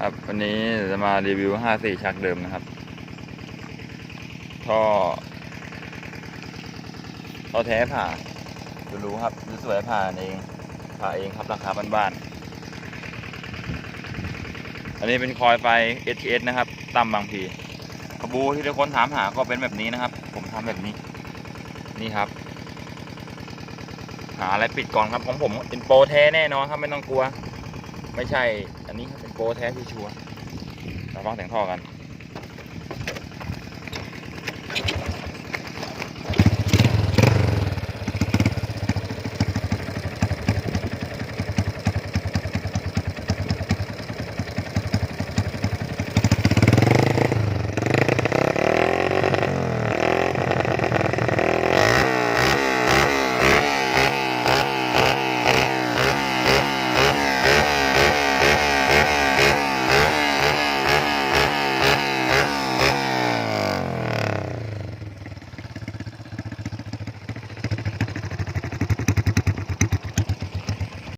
ครับวันนี้จะมารีวิว 54 ชักเดิมนะครับ ท่อ ท่อแท้ผ่าดูรู้ครับดูสวยผ่าเอง ผ่าเองครับราคาบ้านๆ อันนี้เป็นคอยไฟ STS นะครับต่ำบางพีกระบูที่ทุกคนถามหาก็เป็นแบบนี้นะครับ ผมทำแบบนี้ นี่ครับ หาอะไรปิดก่อนครับของผมเป็นโปรแท้แน่นอนครับไม่ต้องกลัว ไม่ใช่ อันนี้เป็นโปรแท้ที่ชัวร์เราฟังเสียงท่อกัน